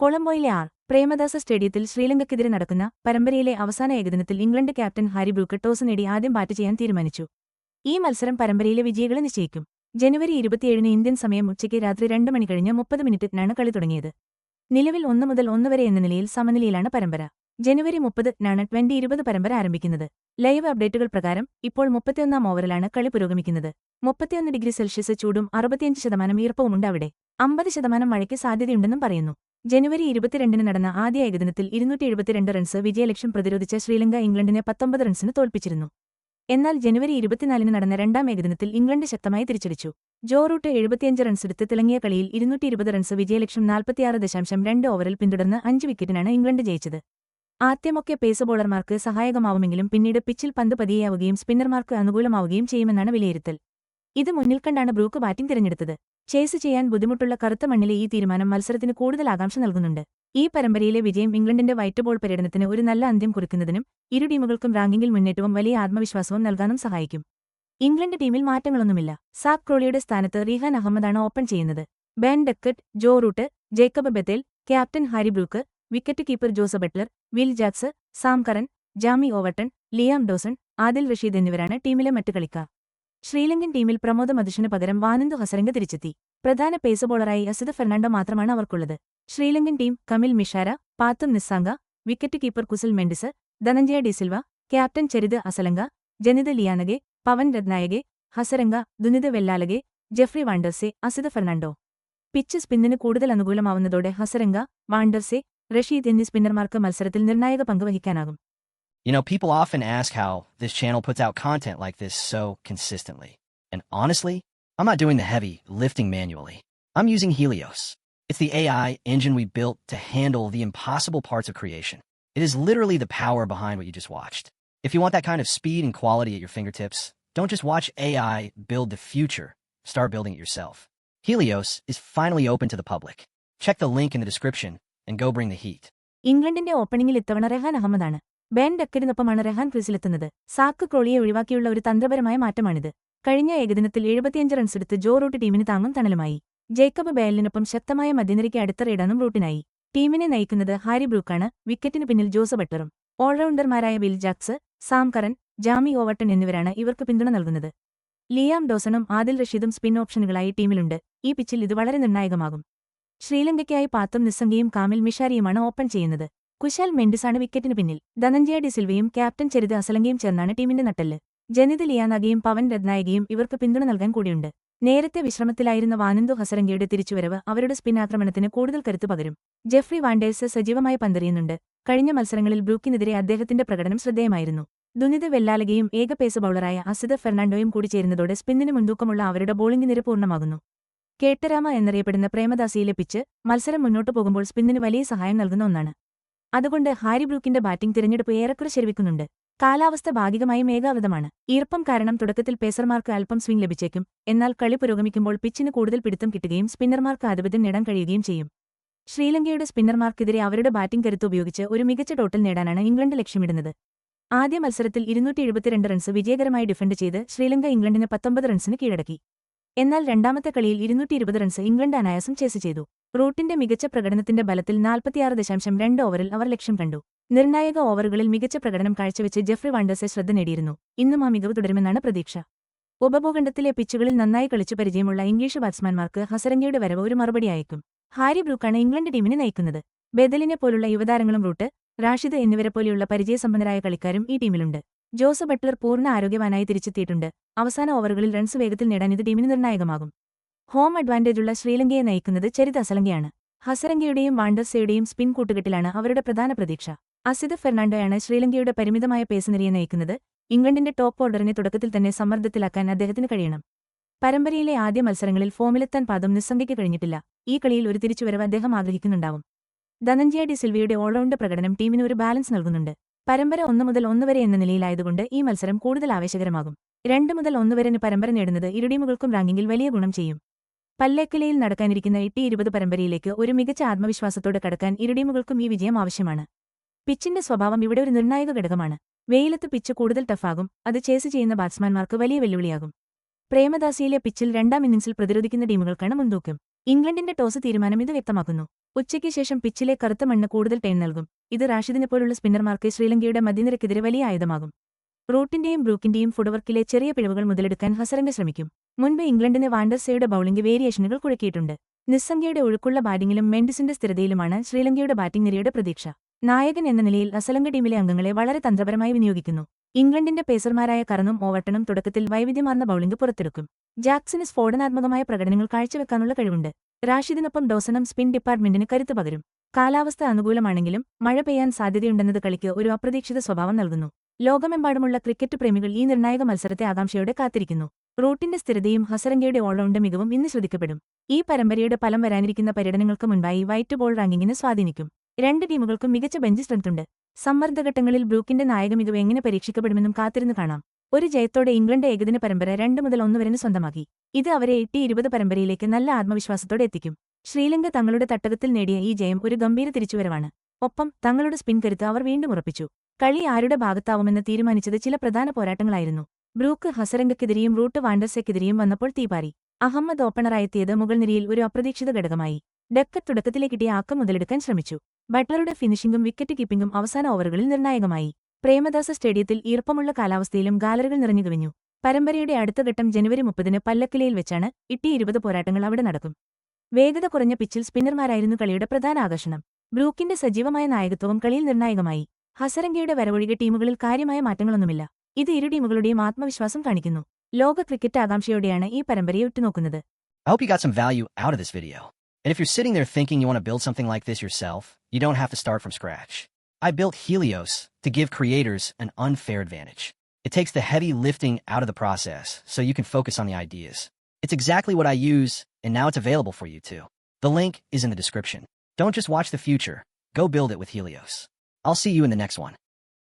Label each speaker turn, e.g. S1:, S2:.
S1: കൊളംബോയിലെ R. Premadasa സ്റ്റേഡിയത്തിൽ ശ്രീലങ്കയ്ക്കെതിരെ നടക്കുന്ന പരമ്പരയിലെ അവസാന ഏകദിനത്തിൽ England captain Harry Brook toss നേടി ആദ്യം ബാറ്റ് ചെയ്യാൻ തീരുമാനിച്ചു. ഈ മത്സരം പരമ്പരയിലെ വിജയികളെ നിശ്ചയിക്കും. ജനുവരി ഇരുപത്തിയേഴിന് ഇന്ത്യൻ സമയം ഉച്ചയ്ക്ക് രാത്രി രണ്ട് മണി കഴിഞ്ഞ് മുപ്പത് മിനിറ്റിനാണ് കളി തുടങ്ങിയത്. നിലവിൽ ഒന്ന് മുതൽ ഒന്ന് വരെ എന്ന നിലയിൽ സമനിലയിലാണ് പരമ്പര. ജനുവരി മുപ്പതിനാണ് ട്വന്റി ഇരുപത് പരമ്പര ആരംഭിക്കുന്നത്. ലൈവ് അപ്ഡേറ്റുകൾ പ്രകാരം ഇപ്പോൾ മുപ്പത്തിയൊന്നാം ഓവറിലാണ് കളി പുരോഗമിക്കുന്നത്. മുപ്പത്തിയൊന്ന് ഡിഗ്രി സെൽഷ്യസ് ചൂടും അറുപത്തിയഞ്ച് ശതമാനം ഈർപ്പവുമുണ്ട് അവിടെ. അമ്പത് ശതമാനം മഴയ്ക്ക് സാധ്യതയുണ്ടെന്നും പറയുന്നു. ജനുവരി ഇരുപത്തിരണ്ടിന് നടന്ന ആദ്യ ഏകദിനത്തിൽ ഇരുന്നൂറ്റി എഴുപത്തിരണ്ട് റൺസ് വിജയലക്ഷ്യം പ്രതിരോധിച്ച ശ്രീലങ്ക ഇംഗ്ലണ്ടിനെ പത്തൊമ്പത് റൺസിന് തോൽപ്പിച്ചിരുന്നു. എന്നാൽ ജനുവരി ഇരുപത്തിനാലിന് നടന്ന രണ്ടാം ഏകദിനത്തിൽ ഇംഗ്ലണ്ട് ശക്തമായി തിരിച്ചടിച്ചു. ജോ റൂട്ട് എഴുപത്തിയഞ്ച് റൺസെടുത്ത് തിളങ്ങിയ കളിയിൽ ഇരുന്നൂറ്റി ഇരുപത് റൺസ് വിജയലക്ഷ്യം നാൽപ്പത്തിയാറ് ദശാംശം രണ്ട് ഓവറിൽ പിന്തുടർന്ന് അഞ്ച് വിക്കറ്റിനാണ് ഇംഗ്ലണ്ട് ജയിച്ചത്. ആദ്യമൊക്കെ പേസ് ബോളർമാർക്ക് സഹായകമാവുമെങ്കിലും പിന്നീട് പിച്ചിൽ പന്ത് പതിയാവുകയും സ്പിന്നർമാർക്ക് അനുകൂലമാവുകയും ചെയ്യുമെന്നാണ് വിലയിരുത്തൽ. ഇത് മുന്നിൽ കണ്ടാണ് ബ്രൂക്ക് ബാറ്റിംഗ് തിരഞ്ഞെടുത്തത്. ചേസ് ചെയ്യാൻ ബുദ്ധിമുട്ടുള്ള കറുത്ത മണ്ണിലെ ഈ തീരുമാനം മത്സരത്തിന് കൂടുതൽ ആകാംക്ഷ നൽകുന്നുണ്ട്. ഈ പരമ്പരയിലെ വിജയം ഇംഗ്ലണ്ടിന്റെ വൈറ്റ് ബോൾ പര്യടനത്തിന് ഒരു നല്ല അന്ത്യം കുറിക്കുന്നതിനും ഇരു ടീമുകൾക്കും റാങ്കിംഗിൽ മുന്നേറ്റവും വലിയ ആത്മവിശ്വാസവും നൽകാനും സഹായിക്കും. ഇംഗ്ലണ്ട് ടീമിൽ മാറ്റങ്ങളൊന്നുമില്ല. സാക് ക്രോളിയുടെ സ്ഥാനത്ത് റീഹാൻ അഹമ്മദാണ് ഓപ്പൺ ചെയ്യുന്നത്. Ben Duckett Joe Root Jacob Bethell captain Harry Brook wicket keeper Jos Buttler Will Jacks Sam Curran Jamie Overton Liam Dawson Adil Rashid എന്നിവരാണ് ടീമിലെ മറ്റ് കളിക്കാർ. ശ്രീലങ്കൻ ടീമിൽ പ്രമോദ മധുഷന് പകരം വാനന്ദു ഹസരംഗ തിരിച്ചെത്തി. പ്രധാന പേസ് ബോളറായി അസിത ഫെർണാണ്ടോ മാത്രമാണ് അവർക്കുള്ളത്. Sri Lankan team Kamil Mishara Pathum Nissanka wicket keeper Kusal Mendis Dhananjaya de Silva captain Charith Asalanka Janith Liyanage Pavan Rathnayake Hasaranga Dunith Wellalage Jeffrey Vandersay Asitha Fernando. Pitch സ്പിന്നിന് കൂടുതൽ അനുകൂലമാവുന്നതോടെ ഹസരംഗ വാണ്ടർസെ റഷീദ് എന്നീ സ്പിന്നർമാർക്ക് മത്സരത്തിൽ നിർണായക പങ്ക് വഹിക്കാനാകും.
S2: You know, people often ask how this channel puts out content like this so consistently. And honestly, I'm not doing the heavy lifting manually. I'm using Helios. It's the AI engine we built to handle the impossible parts of creation. It is literally the power behind what you just watched. If you want that kind of speed and quality at your fingertips, don't just watch AI build the future. Start building it yourself. Helios is finally open to the public. Check the link in the description and go bring the heat.
S1: ഇംഗ്ലണ്ടിന്റെ ഓപ്പണിംഗിൽ ഇത്തവണ Rehan അഹമ്മദാണ് Ben ഡക്കറിനൊപ്പമാണ് റെഹാൻ ക്രീസിലെത്തുന്നത്. Zak ക്രോളിയെ ഒഴിവാക്കിയുള്ള ഒരു തന്ത്രപരമായ മാറ്റമാണിത്. കഴിഞ്ഞ ഏകദിനത്തിൽ എഴുപത്തിയഞ്ച് റൺസെടുത്ത് ജോ റൂട്ട് ടീമിന് താങ്ങും തണലുമായി. ജേക്കബ് ബയലിനൊപ്പം ശക്തമായ മധ്യനിരയ്ക്ക് അടുത്ത അടിത്തറയിടാനും റൂട്ടിനായി. ടീമിനെ നയിക്കുന്നത് ഹാരി ബ്രൂക്കാണ്. വിക്കറ്റിന് പിന്നിൽ ജോസ് ബട്ടറും ഓൾറൗണ്ടർമാരായ Will Jacks Sam Curran Jamie Overton എന്നിവരാണ് ഇവർക്ക് പിന്തുണ നൽകുന്നത്. ലിയാം ഡോസണും ആദിൽ റഷീദും സ്പിൻ ഓപ്ഷനുകളായി ടീമിലുണ്ട്. ഈ പിച്ചിൽ ഇത് വളരെ നിർണായകമാകും. ശ്രീലങ്കയ്ക്കായി പാത്തും നിസ്സംഗയും കാമിൽ മിഷാരിയുമാണ് ഓപ്പൺ ചെയ്യുന്നത്. കുശാൽ മെൻഡിസാണ് വിക്കറ്റിന് പിന്നിൽ. ധനഞ്ജയ ഡിസിൽവയും ക്യാപ്റ്റൻ ചെറുത് അസലങ്കയും ചേർന്നാണ് ടീമിന്റെ നട്ടൽ ജനിത് ലിയാനഗയും പവൻ രത്നായകയും ഇവർക്ക് പിന്തുണ നൽകാൻ കൂടിയുണ്ട്. നേരത്തെ വിശ്രമത്തിലായിരുന്ന വാനന്ദു ഹസരംഗയുടെ തിരിച്ചുവരവ് അവരുടെ സ്പിൻ ആക്രമണത്തിന് കൂടുതൽ കരുത്തു പകരും. ജെഫ്രി വാൻഡേഴ്സ് സജീവമായി പന്തെറിയുന്നുണ്ട്. കഴിഞ്ഞ മത്സരങ്ങളിൽ ബ്രൂക്കിനെതിരെ അദ്ദേഹത്തിന്റെ പ്രകടനം ശ്രദ്ധേയമായിരുന്നു. ദുനിത് വെല്ലാലകയും ഏക പേസ് ബൌളറായ അസിദ് ഫെർണാണ്ടോയും കൂടി ചേരുന്നതോടെ സ്പിന്നിന് മുൻതൂക്കമുള്ള അവരുടെ ബോളിംഗ് നിര പൂർണമാകുന്നു. കേട്ടരാമ എന്നറിയപ്പെടുന്ന പ്രേമദാസിയിലെ പിച്ച് മത്സരം മുന്നോട്ടു പോകുമ്പോൾ സ്പിന്നിന് വലിയ സഹായം നൽകുന്ന ഒന്നാണ്. അതുകൊണ്ട് ഹാരി ബ്രൂക്കിന്റെ ബാറ്റിംഗ് തിരഞ്ഞെടുപ്പ് ഏറെക്കുറെ ശരിവിക്കുന്നുണ്ട്. കാലാവസ്ഥ ഭാഗികമായി മേഘാവൃതമാണ് ഈർപ്പം കാരണം തുടക്കത്തിൽ പേസർമാർക്ക് അല്പം സ്വിംഗ് ലഭിച്ചേക്കും. എന്നാൽ കളി പുരോഗമിക്കുമ്പോൾ പിച്ചിന് കൂടുതൽ പിടുത്തം കിട്ടുകയും സ്പിന്നർമാർക്ക് ആധിപത്യം നേടാൻ കഴിയുകയും ചെയ്യും. ശ്രീലങ്കയുടെ സ്പിന്നർമാർക്കെതിരെ അവരുടെ ബാറ്റിംഗ് കരുത്ത് ഉപയോഗിച്ച് ഒരു മികച്ച ടോട്ടൽ നേടാനാണ് ഇംഗ്ലണ്ട് ലക്ഷ്യമിടുന്നത്. ആദ്യ മത്സരത്തിൽ ഇരുന്നൂറ്റി എഴുപത്തിരണ്ട് റൺസ് വിജയകരമായി ഡിഫൻഡ് ചെയ്ത് ശ്രീലങ്ക ഇംഗ്ലണ്ടിന് പത്തൊമ്പത് റൺസിന് കീഴടക്കി. എന്നാൽ രണ്ടാമത്തെ കളിയിൽ ഇരുന്നൂറ്റി റൺസ് ഇംഗ്ലണ്ട് അനായാസം ചേസ് ചെയ്തു. റൂട്ടിന്റെ മികച്ച പ്രകടനത്തിന്റെ ബലത്തിൽ നാൽപ്പത്തിയാറ് ദശാംശം രണ്ട് ഓവറിൽ അവർ ലക്ഷ്യം കണ്ടു. നിർണായക ഓവറുകളിൽ മികച്ച പ്രകടനം കാഴ്ചവെച്ച് ജെഫ്രി വാണ്ടേഴ്സെ ശ്രദ്ധ നേടിയിരുന്നു. ഇന്നും ആ മികവ് തുടരുമെന്നാണ് പ്രതീക്ഷ. ഉപഭൂഖണ്ഡത്തിലെ പിച്ചുകളിൽ നന്നായി കളിച്ചു പരിചയമുള്ള ഇംഗ്ലീഷ് ബാറ്റ്സ്മാൻമാർക്ക് ഹസരംഗയുടെ വരവ് ഒരു മറുപടിയായേക്കും ഹാരി ബ്രൂക്കാണ് ഇംഗ്ലണ്ട് ടീമിനെ നയിക്കുന്നത്. ബെദലിനെ പോലുള്ള യുവതാരങ്ങളും റൂട്ട് റാഷിദ് എന്നിവരെ പോലെയുള്ള പരിചയസമ്പന്നരായ കളിക്കാരും ഈ ടീമിലുണ്ട്. ജോസ് ബട്ട്ലർ പൂർണ ആരോഗ്യവാനായി തിരിച്ചെത്തിയിട്ടുണ്ട്. അവസാന ഓവറുകളിൽ റൺസ് വേഗത്തിൽ നേടാൻ ഇത് ടീമിന് നിർണായകമാകും. ഹോം അഡ്വാന്റേജുള്ള ശ്രീലങ്കയെ നയിക്കുന്നത് ചരിത് അസലങ്കയാണ്. ഹസരങ്കയുടെയും വാണ്ടർസയുടെയും സ്പിൻ കൂട്ടുകെട്ടിലാണ് അവരുടെ പ്രധാന പ്രതീക്ഷ. അസിദ് ഫെർണാണ്ടോയാണ് ശ്രീലങ്കയുടെ പരിമിതമായ പേസ് നിരയെ നയിക്കുന്നത്. ഇംഗ്ലണ്ടിന്റെ ടോപ്പ് ഓർഡറിനെ തുടക്കത്തിൽ തന്നെ സമ്മർദ്ദത്തിലാക്കാൻ അദ്ദേഹത്തിന് കഴിയണം. പരമ്പരയിലെ ആദ്യ മത്സരങ്ങളിൽ ഫോമിലെത്താൻ പാദം നിസ്സംഗയ്ക്ക് കഴിഞ്ഞിട്ടില്ല. ഈ കളിയിൽ ഒരു തിരിച്ചുവരവ് അദ്ദേഹം ആഗ്രഹിക്കുന്നുണ്ടാവും. ധനഞ്ജയ ഡി സിൽവിയുടെ ഓൾറൗണ്ട് പ്രകടനം ടീമിന് ഒരു ബാലൻസ് നൽകുന്നുണ്ട്. പരമ്പര ഒന്നു മുതൽ ഒന്ന് വരെ എന്ന നിലയിലായതുകൊണ്ട് ഈ മത്സരം കൂടുതൽ ആവേശകരമാകും. രണ്ട് മുതൽ ഒന്ന് വരെന് പരമ്പര നേടുന്നത് ഇരു ടീമുകൾക്കും റാങ്കിങ്ങിൽ വലിയ ഗുണം ചെയ്യും. പല്ലേക്കലയിൽ നടക്കാനിരിക്കുന്ന എട്ടി ഇരുപത് പരമ്പരയിലേക്ക് ഒരു മികച്ച ആത്മവിശ്വാസത്തോടെ കടക്കാൻ ഇരുടീമുകൾക്കും ഈ വിജയം ആവശ്യമാണ്. പിച്ചിന്റെ സ്വഭാവം ഇവിടെ ഒരു നിർണായക ഘടകമാണ്. വെയിലത്ത് പിച്ച് കൂടുതൽ ടഫാകും അത് ചേസ് ചെയ്യുന്ന ബാറ്റ്സ്മാൻമാർക്ക് വലിയ വെല്ലുവിളിയാകും. പ്രേമദാസിയിലെ പിച്ചിൽ രണ്ടാം ഇന്നിംഗ്സിൽ പ്രതിരോധിക്കുന്ന ടീമുകൾക്കാണ് മുൻതൂക്കം. ഇംഗ്ലണ്ടിന്റെ ടോസ് തീരുമാനം ഇത് വ്യക്തമാക്കുന്നു. ഉച്ചയ്ക്ക് ശേഷം പിച്ചിലെ കറുത്ത മണ്ണ് കൂടുതൽ ടൈം നൽകും. ഇത് റാഷിദിനെ പോലുള്ള സ്പിന്നർമാർക്ക് ശ്രീലങ്കയുടെ മധ്യനിരക്കെതിരെ വലിയ ആയുധമാകും. റൂട്ടിന്റെയും ബ്രൂക്കിന്റെയും ഫുട്വർക്കിലെ ചെറിയ പിഴവുകൾ മുതലെടുക്കാൻ ഹസരംഗ ശ്രമിക്കും. മുൻപ് ഇംഗ്ലണ്ടിന് വാണ്ടർസയുടെ ബൌളിംഗ് വേരിയേഷനുകൾ കുഴക്കിയിട്ടുണ്ട്. നിസ്സംഖ്യയുടെ ഒഴുക്കുള്ള ബാറ്റിംഗിലും മെൻഡിസിന്റെ സ്ഥിരതയിലുമാണ് ശ്രീലങ്കയുടെ ബാറ്റിംഗ് നിരയുടെ പ്രതീക്ഷ. നായകൻ എന്ന നിലയിൽ അസലങ്ക ടീമിലെ അംഗങ്ങളെ വളരെ തന്ത്രപരമായി വിനിയോഗിക്കുന്നു. ഇംഗ്ലണ്ടിന്റെ പേസർമാരായ കറനും ഓവർട്ടണും തുടക്കത്തിൽ വൈവിധ്യമാർന്ന ബൌളിംഗ് പുറത്തെടുക്കും. ജാക്സിന് സ്ഫോടനാത്മകമായ പ്രകടനങ്ങൾ കാഴ്ചവെക്കാനുള്ള കഴിവുണ്ട്. റാഷിദിനൊപ്പം ഡോസനം സ്പിൻ ഡിപ്പാർട്ട്മെന്റിന് കരുത്തു പകരും. കാലാവസ്ഥ അനുകൂലമാണെങ്കിലും മഴ പെയ്യാൻ സാധ്യതയുണ്ടെന്നത് കളിക്ക് ഒരു അപ്രതീക്ഷിത സ്വഭാവം നൽകുന്നു. ലോകമെമ്പാടുമുള്ള ക്രിക്കറ്റ് പ്രേമികൾ ഈ നിർണായക മത്സരത്തെ ആകാംക്ഷയോടെ കാത്തിരിക്കുന്നു. റൂട്ടിന്റെ സ്ഥിരതയും ഹസരംഗയുടെ ഓൾറൗണ്ട് മികവും ഇന്ന് ശ്രദ്ധിക്കപ്പെടും. ഈ പരമ്പരയുടെ ഫലം വരാനിരിക്കുന്ന പര്യടനങ്ങൾക്ക് മുൻപായി വൈറ്റ് ബോൾ റാങ്കിങ്ങിനെ സ്വാധീനിക്കും. രണ്ട് ടീമുകൾക്കും മികച്ച ബെഞ്ച് സ്ട്രെങ്ത്തുണ്ട് സമ്മർദ്ദഘട്ടങ്ങളിൽ ബ്രൂക്കിന്റെ നായക മികവ് എങ്ങനെ പരീക്ഷിക്കപ്പെടുമെന്നും കാത്തിരുന്നു കാണാം. ഒരു ജയത്തോടെ ഇംഗ്ലണ്ട് ഏകദിന പരമ്പര രണ്ട് മുതൽ ഒന്ന് വരെ സ്വന്തമാക്കി. ഇത് അവരെ എട്ടി ഇരുപത് പരമ്പരയിലേക്ക് നല്ല ആത്മവിശ്വാസത്തോടെ എത്തിക്കും. ശ്രീലങ്ക തങ്ങളുടെ തട്ടകത്തിൽ നേടിയ ഈ ജയം ഒരു ഗംഭീര തിരിച്ചുവരവാണ്. ഒപ്പം തങ്ങളുടെ സ്പിൻ കരുത്ത് അവർ വീണ്ടും ഉറപ്പിച്ചു. കളി ആരുടെ ഭാഗത്താവുമെന്ന് തീരുമാനിച്ചത് ചില പ്രധാന പോരാട്ടങ്ങളായിരുന്നു. ബ്രൂക്ക് ഹസരംഗക്കെതിരെയും റൂട്ട് വാണ്ടർസെക്കെതിരെയും വന്നപ്പോൾ തീപാറി. അഹമ്മദ് ഓപ്പണറായെത്തിയത് മുകൾ നിരയിൽ ഒരു അപ്രതീക്ഷിത ഘടകമായി. ഡക്കർ തുടക്കത്തിലെ കിട്ടിയ ആക്കം മുതലെടുക്കാൻ ശ്രമിച്ചു. ബട്ട്ലറുടെ ഫിനിഷിംഗും വിക്കറ്റ് കീപ്പിംഗും അവസാന ഓവറുകളിൽ നിർണായകമായി. പ്രേമദാസ സ്റ്റേഡിയത്തിൽ ഈർപ്പമുള്ള കാലാവസ്ഥയിലും ഗാലറികൾ നിറഞ്ഞു കവിഞ്ഞു. പരമ്പരയുടെ അടുത്ത ഘട്ടം ജനുവരി മുപ്പതിന് പല്ലക്കിലയിൽ വെച്ചാണ് ഇട്ടി ഇരുപത് പോരാട്ടങ്ങൾ അവിടെ നടക്കും. വേഗത കുറഞ്ഞ പിച്ചിൽ സ്പിന്നർമാരായിരുന്നു കളിയുടെ പ്രധാന ആകർഷണം. ബ്രൂക്കിന്റെ സജീവമായ നായകത്വവും കളിയിൽ നിർണായകമായി. ഹസരംഗയുടെ വരവൊഴികെ ടീമുകളിൽ കാര്യമായ മാറ്റങ്ങളൊന്നുമില്ല. ഇത് ഇരു ടീമുകളുടെയും ആത്മവിശ്വാസം കാണിക്കുന്നു ലോക ക്രിക്കറ്റ് ആകാംക്ഷയോടെയാണ് ഈ പരമ്പരയെ ഉറ്റുനോക്കുന്നത്
S2: I hope you got some value out of this video. And if you're sitting there thinking you want to build something like this yourself, you don't have to start from scratch. I built Helios to give creators an unfair advantage. It takes the heavy lifting out of the process so you can focus on the ideas. It's exactly what I use, and now it's available for you too. The link is in the description. Don't just watch the future, go build it with Helios. I'll see you in the next one.